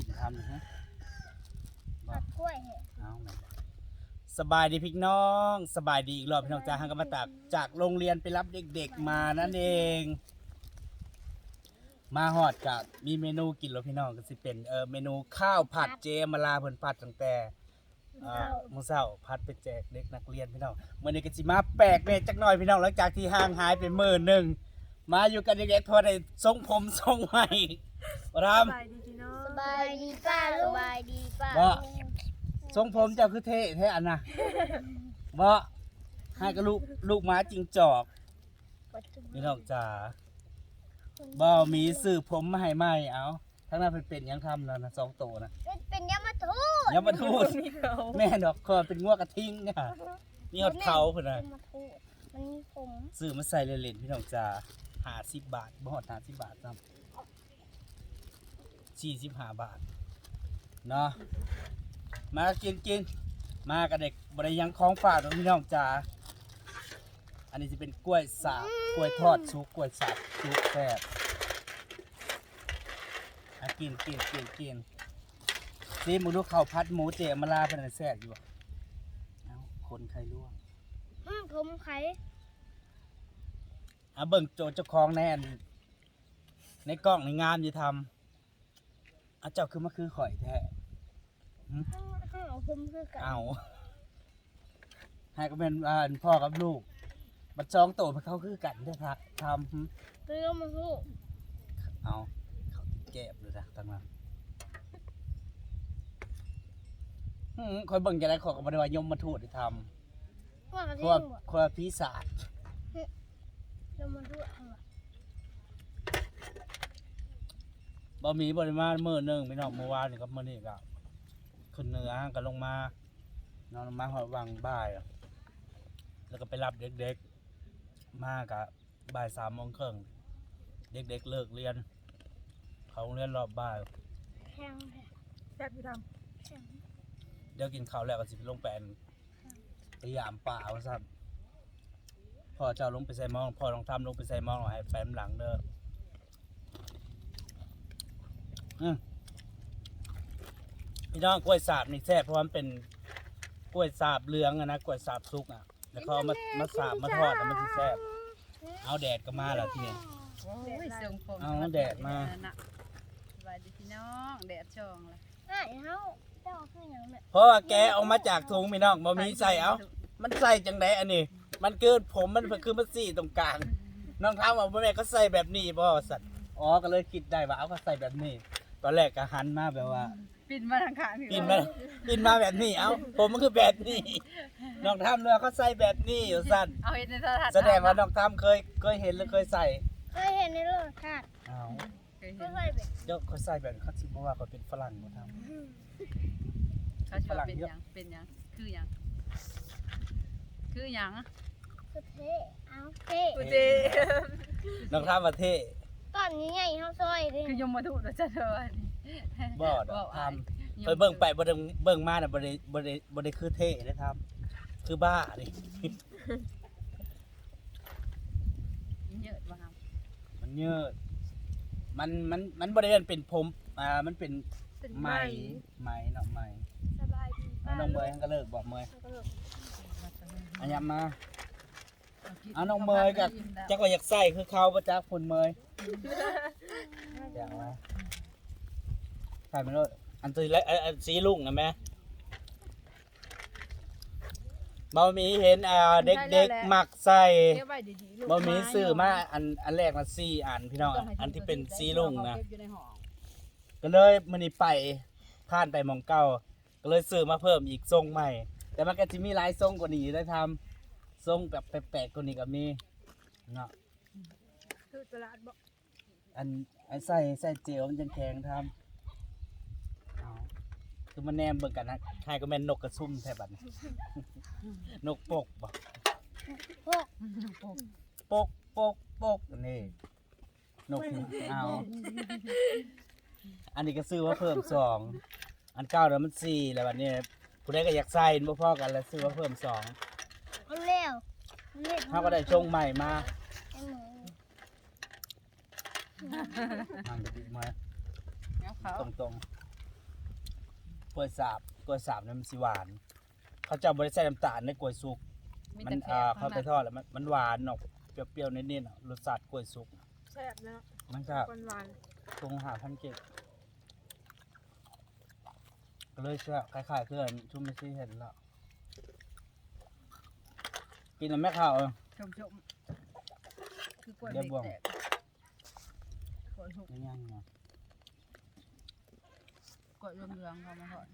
กินทำนะฮะผัดกล้วยเหรอเอาแม่นสบายดีพี่น้องสบายดีอีกรอบพี่น้องจ้าฮังก็มาจากจากโรงเรียนไปรับเด็กๆมานั่นเอง มาฮอดกับมีเมนูกินแล้วพี่น้องก็สิเป็นเออเมนูข้าวผัดเจมาลาเพิ่นผัดตั้งแต่ เอ่อมื้อเช้าผัดไปแจกเด็กนักเรียนพี่น้องมื้อนี้ก็สิมาแปลกแน่จักหน่อยพี่น้องหลังจากที่ห่างหายไปมื้อหนึงมาอยู่กันเด็กๆพอได้ทรงผมทรงใหม่รามสบายดี พี่น้องสบายดีป้าลูกสบายดีป้าบ่ ทรงผมเจ้าคือเท่แท้อันน่ะบ่ให้กับลูกลูกหม้าจิงจอกพี่น้องจ๋าบ่มีซื้อผมมาให้ใหม่เอาทั้งนั้นเพิ่นเป็นหยังทำแล้วนะสองโตนะเป็นเป็นยามาทูตอย่ามาทูดมีเขาแม่ดอกคอเป็นงัวกระทิงอะมีฮอดเขาพุ่นน่ะยามาทูตมันมีผมซื้อมาใส่เล่นๆพี่น้องจ๋า50บาทบ่ฮอด50บาทซ้ำ 45บาทเนาะมากินกินมากับเด็กบ่ได้หยังของฝากดอกพี่น้องจ๋าอันนี้จะเป็นกล้วยสาบกล้วยทอดซุกกล้วยสาบซุกแซ่บอะกินกินกินกินซีมึงดูข้าวผัดหมูเจมาลาเป็นอันแซ่บอยู่บ่เอ้าคนใครล่วงอืมผมไข่อะเบิ่งโจเจ้าของแน่นในกล้องในงามอยู่ทำ อะเจ้าคือมาคือข่อยแท้ข้างข้างเอาผมคือกันเอาให้ก็เป็นอ่าพ่อกับลูก บัดจองโตมันเขาคือกันได้อครับทำหึเป็นยามาทูตเอาเขาแก็บเลยนะตั้งนั้นหืมคอยเบิ่งจะได้ขอกับบริวารยมมาทูดได้ทว่ากระำเพเทีราะยว่ามบ่เพราะว่าพีศาจยามาทูตเอาล่ะ บ่มีบริมาณมื้อหนึงพี่น้องเมื่อวานนี่กับมื้อนี้ก็ขึ้นเหนือก็ลงมานอนลงมาหอดวังบ่ายอะแล้วก็ไปรับเด็กๆ มากะบ่ายสามโมงครึ่งเด็กๆเลิกเรียน เขาโรงเรียนรอบบ่าย แข็งแท้แซ่บพี่ทแข็งเดี๋ยวกินข้าวแล้วก็สิไปลงแปลนพยายามป่าว่าซั่นพ่อเจ้าลงไปใส่หมองพ่อลองทำลงไปใส่หมองให้แฟนหลังเด้ออืม พี่น้องกล้วยสาบนี่แซ่บเพราะว่ามันเป็นกล้วยสาบเหลืองอะนะกล้วยสาบสุกอะแล้วเขาเอามามาสาบมาทอดแล้วมันสิแซ่บเอาแดดก็มาแล้วที่นี่ำโอ้ยเสียงผมเอาแดดมา สบายดีพี่น้องแดดช่องเลยอะเฮาเจ้าคือหยังเนี่ยเพราะว่าแกเอามาจากถุงพี่น้องบ่มีใส่เอามันใส่จังไดอันนี้ มันเกินผมมันคือมันสี่ตรงกลาง น้องถามว่าแม่ก็ใส่แบบนี้บ่สัตว์อ๋อก็เลยคิดได้ว่าเอาก็ใส่แบบนี้ ตอนแรกก็หันมาแบบว่าปิดมาทางข้างปินมาปินมาแบบนี้เอ้าผมมันคือแบบนี้น้องทำเลยเขาใส่แบบนี้อยู่สั้นเอาเห็นในโทรทัศน์แสดงว่าน้องทำเคยเคยเห็นหรือเคยใส่เคยเห็นในโลกค่ะเอ้าเคยเคเห็นยเป็นเดี๋ยวเขาใส่แบบเขาสิบ่ว่าเขาเป็นฝรั่งบ่ทำเขาชอบเป็นหยังเป็นหยังคือหยังคือหยังคือเท่เอาเท่กูเจน้องทำประเทศ ตอนนี้ใหญ่เฮาซอยเลยคือยมมาถูกแล้วจะเธอบ่ดอกทำเคยเบิ่งไปบ่ได้เบิ่งมาน่ะบ่ได้บ่ได้บ่ได้คือเท่ได้ทำคือบ้านี่เยอะบ้างมันเยอะมันมันมันบ่ได้เรียนเป็นผมอ่ามันเป็นเป็นไหมไหมเนาะไหมสบายดีเอาน้องเมยก็เลิกบอกเมยอันยำมา เอาน้องเมยกับจักว่าอยากใส่คือเขาบ่จักคนเมยอยากว่าใส่มาเลยอันตีและอันอันสีลุงนะแม่บ่มีเห็นอ่าเด็กๆมักใส่เก็บไว้ดีๆลูกบ่มีซื้อมาอันอันแรกมาสี่อันพี่น้องต้องให้อันที่เป็นสีลุงนะเก็บอยู่ในห้องก็เลยมันนี่ไปผ่านไปหมองเก่าก็เลยซื้อมาเพิ่มอีกทรงใหม่ แต่มันก็จะมีหลายทรงกว่านี้ได้ทำ ทรงแบบแปลกๆกว่านี้ก็มีเนาะคือตลาดบอันอันใส่ใส่เจลมันจังแข็งทำเอาคือมันแนมเบิ่งกันนะใครก็แม่นนกกระซุ่มแทบัดนี้ นกปกบ่พวกปกปกปกนี่นกนี่เอาอันนี้ก็ซื้อว่าเพิ่มสองอันเก้าเดี๋ยวมันสี่แล้วบัดนี้ผู้ใดก็อยากใส่บ่พอกันแล้วซื้อว่าเพิ่มสอง เอาเร็วเร็วเขาก็ได้ชงใหม่มาไอ้หมูทางกระดิกมาเอาเขาตรงกล้วยสาบกล้วยสาบน้ำสีหวาน เขาจะบริใส่น้ำตาลในกล้วยสุกมีมัแต่นแขอ่ากเขาข้างไปในทอดแล้วมันมันหวานออกเปรี้ยวๆนิดๆอะรสชาติกล้วยสุกแซ่บแล้วมันก็หวานหวานตรงหาพันเจ็ดก็เลยเชื่อคล้ายๆเพื่อนชุ่มไม่ซี่เห็นแล้ว กินแล้วแม่ข้าวเออ ชมชมๆคือกล้วยเดี๋ยวบวงแตกกล้วยสุกยังๆเนาะกล้วยเหลืองๆเขามาทอด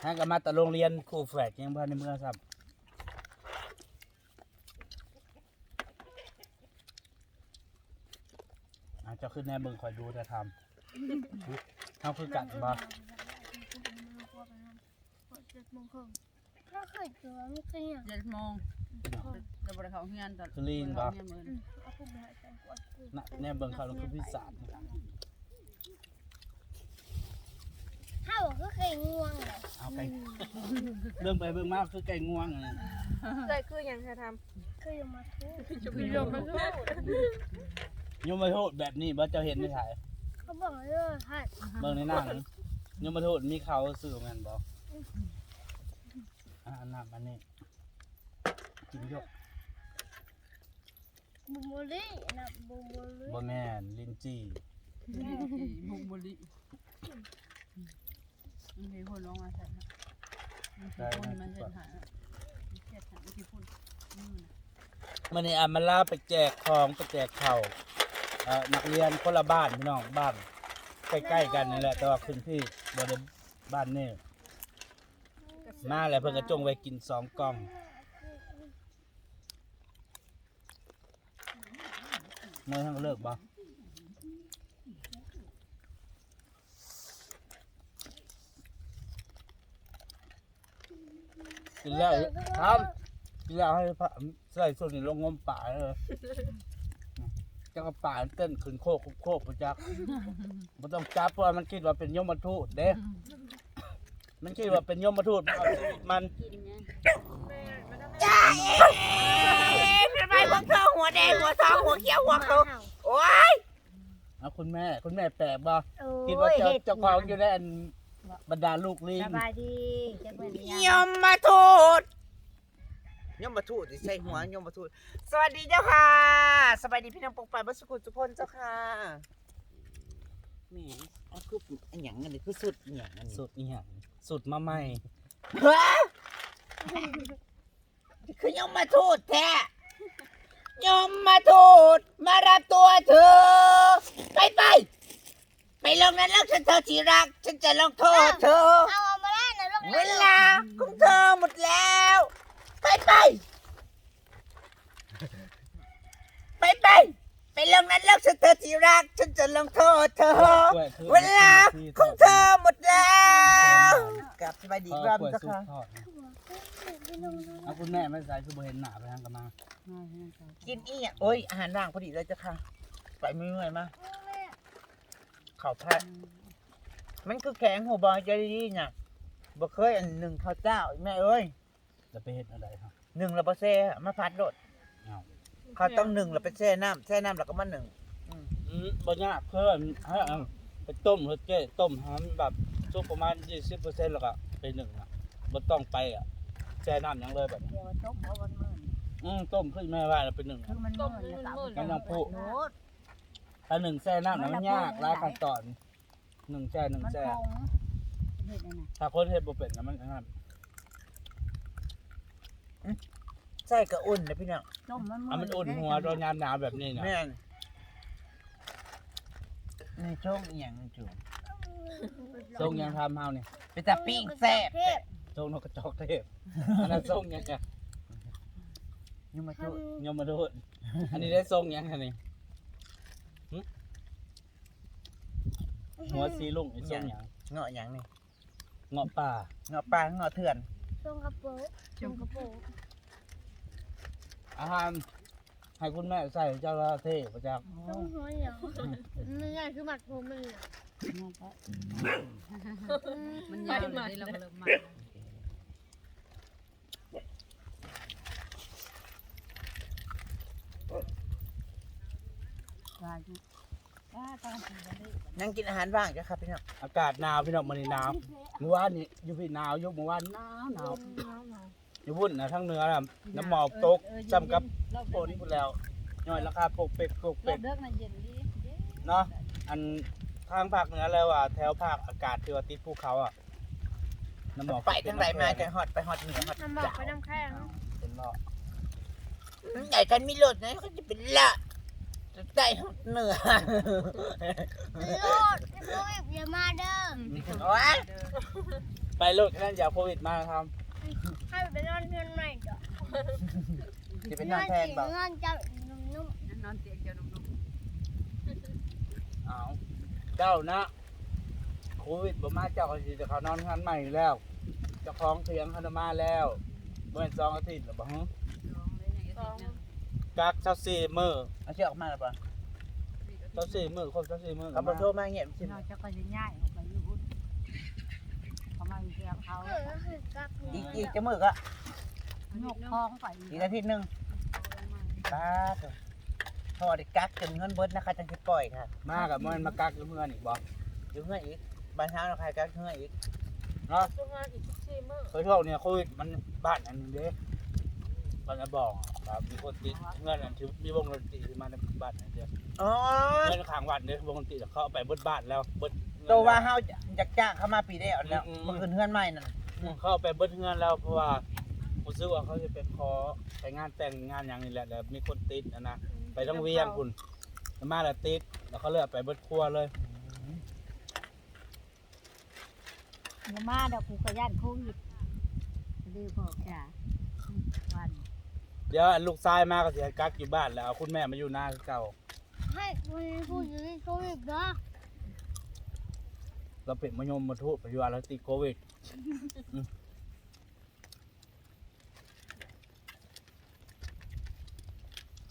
ให้ก็มาแต่โรงเรียนครูแฝดยังเพื่อนในเมืองซ้ำอาจจะขึ้นแน่เบิ่งคอยดูจะทำเขาคือกันบ่ เจ็ดโมงครึ่ง ถ้าเคยเจอไม่เคยอะเจ็ดโมงจะบริเขาเฮียนตอนคือลีนบ่เฮียนมื้ออืนี้มเอาพวกไปให้แฟนกูเอาไปน่ะแน่เบิ่งเขาแล้วคือพิศาจถ้าบอกก็เคยง่วงเลยเอาไก่เรื่องไปเบิ่งมากคือไก่ง่วงอะๆได้คืออย่างเธอทเคยมาทุกำพี่โยมมาสู้ยมมาโทษแบบนี้บ่เจ้าเห็นไม่ถ่ายเขาบอกเลยฮัดเบิ่งในหนังยมมาโทษมีเขาสื่อแม่นบ่ อ่าอันนั้นอันนี้กินเยอะบุมบุรีนะบุมบุรีบ่แม่นลิ้นจี่บุกบุรีมันมีคนร้องมาใส่นะมันคือคนมันเห็นหาเจ็ดหาที่พุ่นอืมมื้อนี้อามาลาไปแจกของไปแจกข้าวเอ่อนักเรียนคนละบ้านพี่น้องบ้านใกล้ๆกันนี่แหละแต่ว่าขึ้นที่บ่ได้บ้านนี่ มาแล้วเพิ่นก็จงไว้กินสองกล่อง เมื่อทั้งเลิกบ่กินแล้วทำกินแล้วให้พระใส่ส่วนนี้ลงงมป่าเลยจักรป่าเต้นขึ้นโคกโคกประจักไม่ต้องจับเพราะมันคิดว่าเป็นยมทูตเด้ มันคิดว่าเป็นยมทูตมันเอาชีวิตมันทำไมพวกเธอหัวแดงหัวทองหัวเขียวหัวเขาโอ้ยเอาคุณแม่ คุณแม่แปลกบ่โอ้คิดว่าเจ้าเจ้าของอยู่ในอันบรรดาลูกลิงสบายดีจะเป็นยมมาทูดยมมาทูดใส่หัวยมมาทูดสวัสดีเจ้าค่ะ สบายดีพี่น้องปกปันบัสกุลสุพลเจ้าค่ะแหมอันคืออันหยังอันนี้คือสุดอันหยังอันนี้สุดอีหยัง สุดมาใหม่เฮ้ยคือยมมาทูดแท้ยมมาทูดมารับตัวเธอ ไปไป ไปลงนั้นแล้วฉันเธอที่รัก ฉันจะลงโทษเธอ เอาเอามาได้นะลูกเวลาของเธอหมดแล้ว ไปไปไปไป ไปลงนั้นแล้วฉันเธอที่รัก ฉันจะลงโทษเธอ เวลาของเธอหมดแล้วกลับสบายดีดีครับกล้วยเจ้าสุกค่ะทอดนะเอาคุณแม่ไม่ใส่คือบ่เห็นหน้าไปทางกันมามาเฮียนเขากินอีอะโอ้ยอาหารว่างพอดีเลยเจ้าค่ะไปไม่เมื่อยมาข้าวผัดมันคือแข็งหัวบอยใจดีเนี่ยบ่เคยอันหนึ่งข้าวเจ้าแม่เอ้ยจะไปเฮ็ดอะไรครับหนึ่งแล้วบ่แซ่มาพัดโดด เอาเขาต้องหนึ่งแล้วไปแช่น้ำแช่น้ำแล้วก็มาหนึ่งอืมบ่ยากเพิ่นให้เอาไปต้มเฮ็ดเจ้ต้มให้มันแบบสุกประมาณ20%แล้วก็ไปนึ่งอะบ่ต้องไปอะแช่น้ำหยังเลยแบบนี้เดี๋ยวต้มเพราะวันมื่นอืมต้มขึ้นแม่ว่าแล้วไปนึ่งคือมันมื่นเนี่ยสามมันยังพุโน้ตถ้าหนึ่งแช่น้ำน่ะมันยากหลายขั้นตอนหนึ่งแช่หนึ่งมันแช่ คงเห็ดนั่นน่ะถ้าคนเฮ็ดบ่เป็นน่ะมันอันนั้น ใส่กระอุ่นนะพี่น้อง ต้มมันเอามันอุ่นหัวตอนยามหนาวแบบนี้น่ะแม่นนี่โชคอีหยังนี่จูทรงยังทำเฮานี่ไปแต่ปิ้งแซ่บเทพทรงนกกระจอกเทพอันนั้นทรงยังไงอยังมาจูยมมาดูอันนี้ได้ทรงยังไงนี่หึหัวสีลุงไอ้ทรงหยังเงาะหยังนี่เงาะป่าเงาะปลาเงาะเถื่อนช่วงกระโปรงช่วงกระโปรง อาหารให้คุณแม่ใส่เจ้าละเทพประจักษ์ช่วงหัวเหนียวมันใหญ่คือหมัดผมมันเลยมันยาวเลยเราก็เริ่มมาลายว่าตอนกินกันได้นั่งกินอาหารว่างจ้ะครับพี่น้องอากาศหนาวพี่น้องมื้อนี้หนาวเมื่อวานนี่อยู่พี่หนาวอยู่เมื่อวานหนาวหนาว อยู่พุ่นนะทั้งเหนือน่ะน้ำหมอกตกซ้ำกับฝนพุ่นแล้วย่อยราคาปกเป็กปกรเป็อกบเลิกมันเย็นดีเนาะ อันทางภาคเหนือแล้วอะแถวภาคอากาศที่ว่าติดภูเขาอะน้ำหมอกไปทั้งไรมาจะฮอดไปฮอดเหนือฮอดน้ำบอกไปน้ำแข็งเป็นหมอกใหญ่กันมีรถนะเขาจะเป็นละได้ฮอดเหนือโลดโลดอย่ามาเด้อ โอ้ย ไปโลดแค่นั้นอย่าโควิดมาท ให้ไปนอนเพื่อนใหม่เด้อจะเป็นนอนแทนบ่นอนจับนุ่มนอนเตียงเดียวนุ่มำเอาเจ้านะโควิดบ่มาเจ้าก็สิจะเขานอนทันใหม่แล้วเจ้าของเถียงเขาจะมาแล้วเมื่อสองอาทิตย์หรือเปล่าฮะลองเลยอย่างเงี้ยกักเจ้าสี่มือเอาเชือกออกมาแล้วป่ะเจ้าสี่มือครบเจ้าสี่มือเขาบอโทรมาเงียบสิเราจะก็จะง่ายออกไปอยู่บุญเขามา เสียเขาๆเออก็คือกับอีกอีกจะมือก็นกคล้องไปอีกอาทิตย์หนึงป้าดพอได้กักจนเงินเบิดนะคะจังสิปล่อยค่ะมากับมันมากักอยู่เมื่อนี่บอกอยู่เงื่อนอีกบ้านเฮาเราใครกักเงื่อนอีกเนาะช่วงงานอีกสี่มื้อเคยช่วงเนี่ยโควิดมันบ้านอันนึงเด้บ้านจะบอกแบบมีคนติดเงินอันที่มีวงดนตรีที่มาในบ้านอันเดียวอ๋อเงินข้างวัดเนี่ยวงดนตรีเขาเอาไปเบิดบ้านแล้วเบิด เงินตัวว่าเฮาอยากจ้างเขามาปีได้แล้วอืม มันคืนเงื่อนใหม่นั่นเขาเอาไปเบิดเงินแล้วเพราะว่าผมซื้อว่าเขาจะไปขอไปงานแต่งงานอย่างนี้แหละแล้วมีคนติดอะนะไปต้องเวียงคุณแล้วมาแล้วติดแล้วเขาเลยเอาไปเบิดครัวเลยอย่ามาเดี๋ยวกูกระย่านโควิดดื้อบอกจ้ะวันเดี๋ยวลูกชายมาก็เสียกักอยู่บ้านแล้วเอาคุณแม่มาอยู่หน้าคือเก่าให้คุณพูดอยู่ที่โควิดเด้อ เราเป็นมะยมมาทุปัจจุบันเราติดโควิดอืม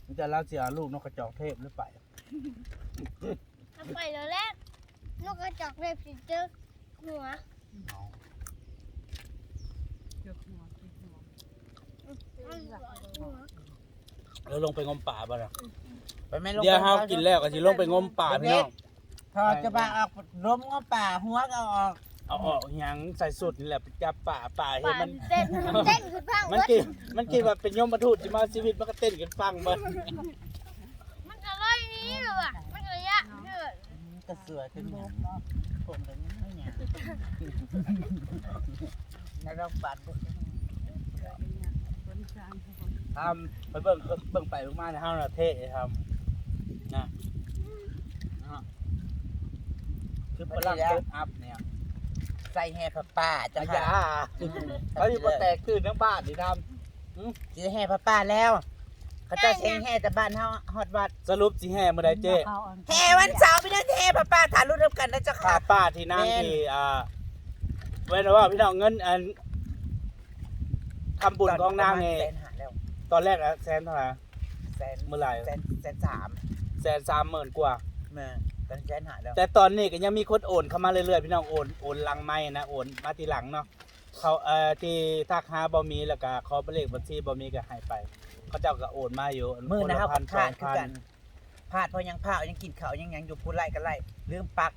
มันจะเล่าเสียลูกนกกระจอกเทพหรือเปล่าเอาไปแล้วแหละนกกระจอกเล็บสิเจอหัวเกือบหัวเกือบหัวมันหัวแล้วลงไปงมป่าป่ะนะไปแม่ลงเดี๋ยวเฮากินแล้วก็สิลงไปงมป่าพี่น้อง พอจะมาออกล้มก็ป่าหัวก็เอาออกเอาออกหยังใส่สุดนี่แหละไปจับป่าป่าเห็นป่ามัน เต้นมันเต้นคือพังมันกินมันกินว่าเป็นยมมาทูตที่มาชีวิตมันก็เต้นกันฟังเบิ้มันก็ไล่นี้เลยว่ะมันก็ยะเด้อกระเสือขึ้นหยังผมกันไม่หยังนักร้องปัดคนสร้างคนทำไปเบิ่งเบิ่งไปเบิ่งมาในห้างประเทศทำนะนะ คือพลังเซตอัพเนี่ยใส่แห่ผ้าป่าจ้ะอาค่ะญาเขาอยู่มาแตกตื่นทั้งบ้านนี่ทสิแห่ผ้าป่าแล้ว เขาเจะเสียงแห่แต่บ้านเฮาฮอดวัดำสรุปสิแห่เมื่อใดเจ๊แห่วันเสาร์พี่น้องแห่ผ้าป่าถ่ายรูปร่วมกันนะเจ้าค่าค่ะป้าที่นั่งแม่นที่อ่าเว้นว่าพี่น้องเงินอันทำบุญของนางเอแสนหาแล้วตอนแรกอะแสนเท่าไหร่แสนเมื่อไหร่แสนแสนสามแสนสามหมื่นกว่าแม่ต อนนแสนหาแล้วแต่ตอนนี้ก็ยังมีคนโอนเข้ามาเรื่อยๆพี่น้องโอนโอนหลังไม่นะโอนมาทีหลังเนาะเขาเอ่อที่ทักหาบ่มีแล้วก็ขอเลขบัญชีบ่มีก็ให้ไป เขาเจ้าก็โอนมาอยู่มือนะคเฮาพัก็พลาดสคือองพักันพลาดเพราะยังพลาดยังกินข้าวยังหยังอยู่พูดไล่กันไล่ลืมปัก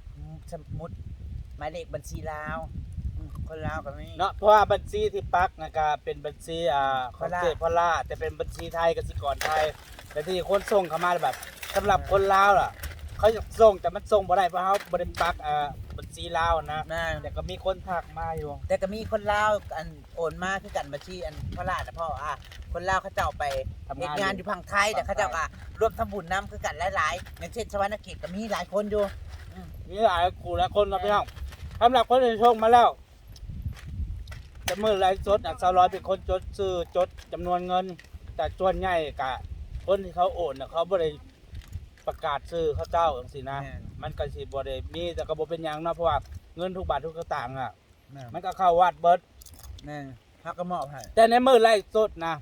สมุดหมายเลขบัญชีลาวอืมคนลาวก็มีเนาะเพราะว่าบัญชีที่ปักนะก็เป็นบัญชีอ่าขพองล่าเจพอล่าแต่เป็นบัญชีไทยกสิกรไทย แต่ที่คนส่งเข้ามาแบบสำหรับคนลาวล่ะ เขาจะส่งแต่มันส่งบ่ได้เพราะเขาบ่ได้ปักอ่าบัญชีลาวนะนะแต่ก็มีคนทักมาอยู่แต่ก็มีคนลาวอันโอนมาคือกันบัญชีอันพระราชนะพ่ออะคนลาวเขาเจ้าไปทำเฮ็ดงานงานอยู่พังไทยแต่เขาเจ้าก็ร่วมทำบุญน้ำคือกันหลายๆอย่างเช่นสวรรณเขตก็มีหลายคนอยู่มีหลายคู่หลายคนนะพี่น้องสำหรับคนที่ส่งมาแล้วจะมือไลฟ์สดอะสาวร้อยเป็นคนจดซื้อจดจำนวนเงิน แต่ส่วนใหญ่กะคนที่เขาโอนน่ะเขาบ่ได้ ประกาศซื้อเขาเจ้าจังซี่นะ แม่น มันก็สิบ่ได้มีแต่ก็บ่เป็นหยังเนาะเพราะว่าเงินทุกบาททุกสตางค์อะ แม่มันก็เข้าวัดเบิด แม่เขาก็มอบให้แต่ในมือไลฟ์สดนะ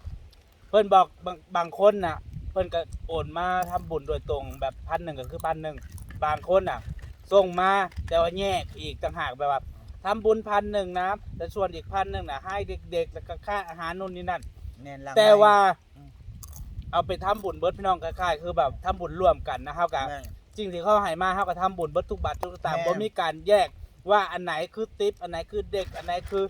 เพิ่นบอกบางบางคนน่ะเพิ่นก็โอนมาทำบุญโดยตรงแบบพันหนึ่งก็คือพันหนึ่งบางคนน่ะส่งมาแต่ว่าแยกอีกต่างหากแบบว่าทำบุญพันหนึ่งนะแต่ส่วนอีกพันหนึ่งน่ะให้เด็กๆ แล้วก็ค่าอาหารนู่นนี่นั่น แน่นหลังแต่ว่าอืม เอาไปทำบุญเบิดพี่น้องคล้ายๆคือแบบทำบุญร่วมกันนะครับกับแม่จริงที่เขาให้มาเขาก็ทำบุญเบิดทุกบาททุกสตางค์แม่บ่มีการแยกว่าอันไหนคือติปอันไหนคือเด็ก อันไหนคือ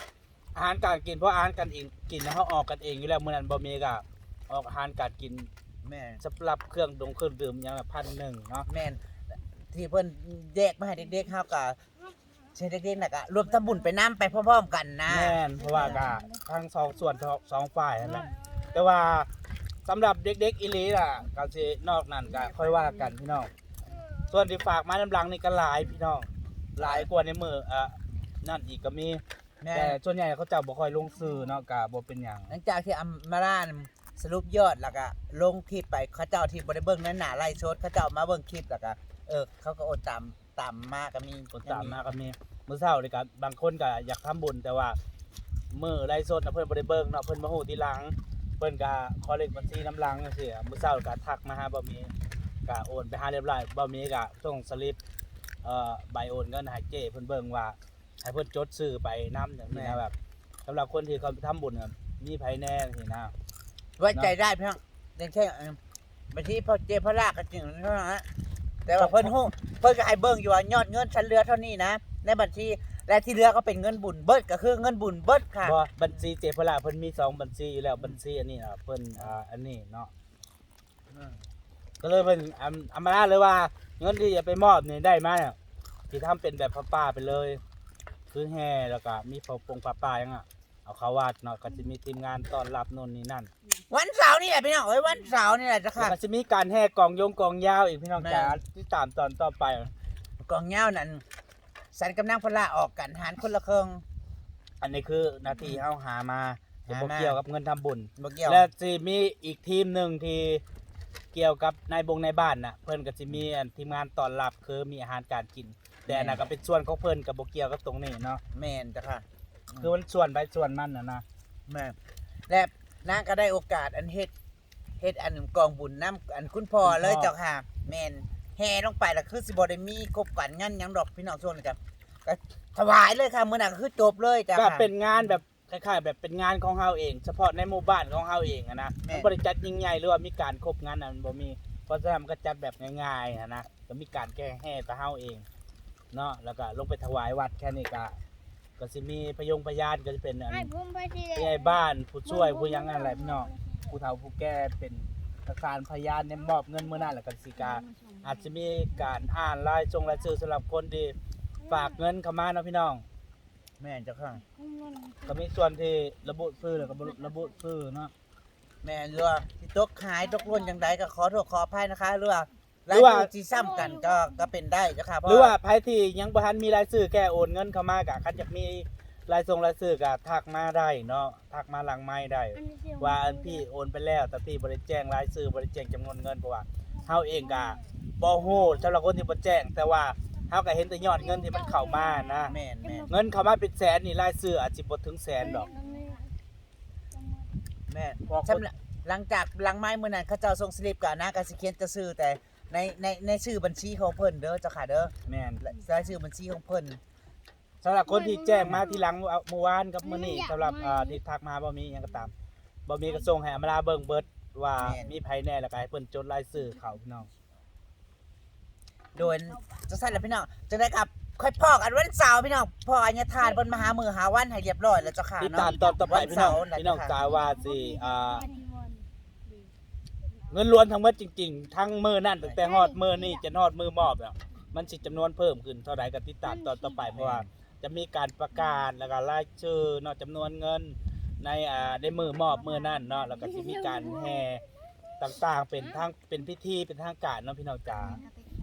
อาหารการกินเพราะอาหารการกินกินนะเขาออกกันเองอยู่แล้วเมื่อนั้นบ่มีก็ออกอาหารการกินแม่นสำหรับเครื่องดงเครื่องดื่มอย่างละพันหนึ่งเนาะแม่นที่เพิ่นแยกมาให้เด็กๆเฮาก็ใช้เด็กๆน่ะก็รวมทำบุญไปน้ำไปพร้อมๆกันนะแม่นเพราะว่าก็ทั้งสองส่วนสองฝ่ายนั่นแหละแต่ว่า สำหรับเด็กๆอีหลีล่ะก็สินอกนั้นก็ค่อยว่ากันพี่น้องส่วนที่ฝากมาน้ำหลังนี่ก็หลายพี่น้องหลายกว่าในมืออะนั่นอีกก็มีแม่แต่ส่วนใหญ่เขาเจะบ่ค่อยลงซื้อเนาะก็บ่เป็นหยังหลังจากที่อัมมาร่านสรุปยอดแล้วก็ลงคลิปไปเขาเจ้าที่บ่ได้เบิ่งนั้นหน้าไล่สดเขาเจ้ามาเบิ่งคลิปแล้วก็เออเขาก็โอนตามตามมาก็มีกดตามมาก็มีมื้อเช้านี่ก็บางคนก็อยากทำบุญแต่ว่ามื้อไลฟ์สดน่ะเพิ่นบ่ได้เบิ่งเนาะเพิ่นมาฮู้ทีหลัง เพิ่นก็ขอเลขบัญชีน้ำหลังจังซี่อะมื้อเช้าก็ทักมาหาบ่มีก็โอนไปหาเรียบร้อยบ่มีก็ส่งสลิปเอ่อใบโอนเงินให้เจ้เพิ่นเบิ่งว่าให้เพิ่นจดชื่อไปนำอย่างนี้นะแบบสำหรับคนที่เขาทำบุญน่ะมีไผแน่จังซี่นะ ไว้ใจได้พี่น้องอย่างเช่นเออบัญชีพ่อเจพ่อลากก็จริงเท่านั้นนะแต่ว่าเพิ่นฮู้เพิ่นก็ให้เบิ่งอยู่ว่ายอดเงินฉันเหลือเท่านี้นะในบัญชี และที่เหลือก็เป็นเงินบุญเบิดก็คือเงินบุญเบิดค่ะ บ่บัญชีเจพลาเพิ่นมีสองบัญชีอยู่แล้วบัญชีอันนี้น่ะเพิ่นอ่าอันนี้เนาะก็เลยเป็นอัมอัมมาลาเลยว่า เงินที่จะไปมอบนี่ได้มาเนี่ยที่ทำเป็นแบบป้าๆไปเลย คือแห่แล้วก็มีผาปงป้าป้ายังอะเอาเขาวาดเนาะก็จะมีทีมงานต้อนรับโน่นนี่นั่น วันเสาร์นี่แหละพี่น้องเอ้ยวันเสาร์นี่แหละจ้ะแล้วค่ะก็จะมีการแห่กองยงกองยาวอีกพี่น้องแม่ จ๋าที่ตามตอนต่อไป กองเงานั่น สันกำลังพลาออกกันหารคนละครึ่งอันนี้คือหนาทีเอาหามาจะบ่หามาเกี่ยวกับเงินทำบุญ บ่เกี่ยวและจะมีอีกทีมหนึ่งที่เกี่ยวกับนายบงในบ้านน่ะเพิ่นก็จะมีอันทีมงานต้อนรับคือมีอาหารการกิน แต่อันนั้นก็เป็นส่วนของเพิ่นกับบ่เกี่ยวกับตรงนี้เนาะแม่นจ้ะค่ะ คือมันส่วนไปส่วนมันนะนะ แม่และนางก็ได้โอกาสอันเฮ็ดเฮ็ดอันกองบุญน้ำอันคุณพ่อเลยเจ้าค่ะ แม่น แห่ลงไปแล้วคือสิบ่ได้มีครบกันงั้นหยังดอกพี่น้องส่วนนี้จ้ะก็ถวายเลยค่ะมื้อนั้นก็คือจบเลยจ้ะ ก็ค่ะเป็นงานแบบคล้ายๆแบบเป็นงานของเฮาเอง เฉพาะในหมู่บ้านของเฮาเองอะนะแม่ มันบ่ได้จัดยิ่งใหญ่หรือว่ามีการครบงานนั้นบ่มีเพราะฉะนั้นมันก็จัดแบบง่ายๆอะนะก็มีการแก้แห่แต่เฮาเองเนาะแล้วก็ลงไปถวายวัดแค่นี้ก็ก็สิมีพยงพยานก็จะเป็นอันให้พุ่มไปที่ผู้ใหญ่บ้านผู้ช่วยผู้หยังอะไรพี่น้องผู้เฒ่าผู้แก่เป็นประธานพยานในมอบเงินมื้อนั้นแล้วก็สิกา อาจจะมีการอ่านรายจงรายชื่อสำหรับคนที่ฝากเงินเข้ามาเนาะพี่น้อง แม่นเจ้าค่ะก็มีส่วนที่ระบุชื่อแล้วก็บ่ระบุชื่อเนาะ แม่นเรือว่าที่ตกหายตกหล่นจังใดก็ขอโทษขออภัยนะคะหรือว่าหรือว่ารยชื่ที่ซ้ำกันก็ก็เป็นได้เจ้าค่ะเพหรือว่าใครที่ยังบ่ทันมีรายชื่อแก้โอนเงินเข้ามาก็คันอยากมีรายส่งรายชื่อก็ทักมาได้เนาะทักมาหลังไม้ได้ ว่าอันพี่โอนไปแล้วแต่พี่บ่ได้แจ้งรายชื่อบ่ได้แจ้งจำนวนเงินเพราะว่า เฮาเองก็บ่ฮู้สำหรับคนที่บ่แจ้ง แต่ว่าเฮาก็เห็นแต่ยอดเงินที่มันเข้ามานะแม่นแม่นเงินเข้ามาเป็นแสนนี่รายชื่ออาจสิบ่ถึงแสนดอกแม่นพอคน สำหรับหลังจากหลังไม้มื้อนั้นเขาเจ้าส่งสลิปกับนะก็สิเขียนจะซื้อแต่ในในในชื่อบัญชีของเพิ่นเด้อเจ้าค่ะเด้อแม่นรายชื่อบัญชีของเพิ่นสำหรับคนที่แจ้งมาทีหลังเมื่อวานกับมื้อนี้สำหรับอ่าที่ทักมาบ่มีหยังก็ตามบ่มีก็ส่งให้อำมาลาเบิ่งเบิด ว่ามีไผแน่แล้วก็ให้เพิ่นจดรายชื่อเขาพี่น้อง โดยจังซั่นแหละพี่น้องจังได้ครับค่อยพอกันวันเสาร์พี่น้องพ่ออัญญทานเพิ่นมาหามือหาวันให้เรียบร้อยแล้วเจ้าค่ะติดเนาะตามตอนต่อไปพี่น้องวันเสาร์พี่น้องนะคะ กาว่าสิอ่าเงินล้วนทั้งหมดจริง ๆ ทั้งมื้อนั่นตั้งแต่ฮอดมื้อนี้จะฮอดมื้อมอบอะมันสิจำนวนเพิ่มขึ้นเท่าใดก็ติดตามตอนต่อไปเพราะว่าจะมีการประกาศแล้วก็รายชื่อเนาะจำนวนเงิน ในอ่าในมือมอบมือนั่นเนาะแล้วก็จะมีการแห่ต่างๆ เป็นทางเป็นพิธีเป็นทางการเนาะพี่น้องจ๋า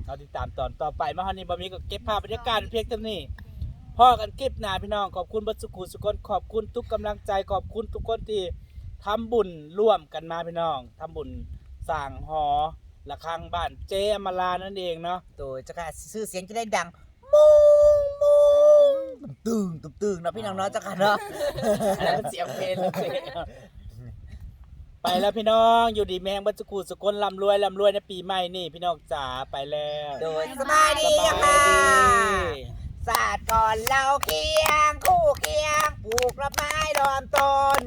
เราติดตามตอนต่อไปมาฮอนนี้บ่มีก็เก็บภาพบรรยากาศเพียงเท่านี้พ่อกันเก็บหนาพี่น้องขอบคุณบัสุขุสุกนขอบคุณทุกกำลังใจขอบคุณทุกคนที่ทำบุญร่วมกันมาพี่น้องทำบุญสร้างหอระฆังบ้านเจอมรานั่นเองเนาะ โดยเจ้าค่ะชื่อเสียงจะได้ดังมุงมุง ตึงตึงตึงเนาะพี่น้องเนาะเจ้าค่ะเนาะอันนั้นมันเสียงเพลงแล้วสิไปแล้วพี่น้องอยู่ดีแมงบัจจุกูสุกลลำรวยลำรวยในปีใหม่นี่ พี่น้องจ๋าไปแล้วโดยสบายดีสบาค่ะยดีศาสตร์ก่อนเราเคียง คู่เคียงปลูกละไม้ล้อมต้น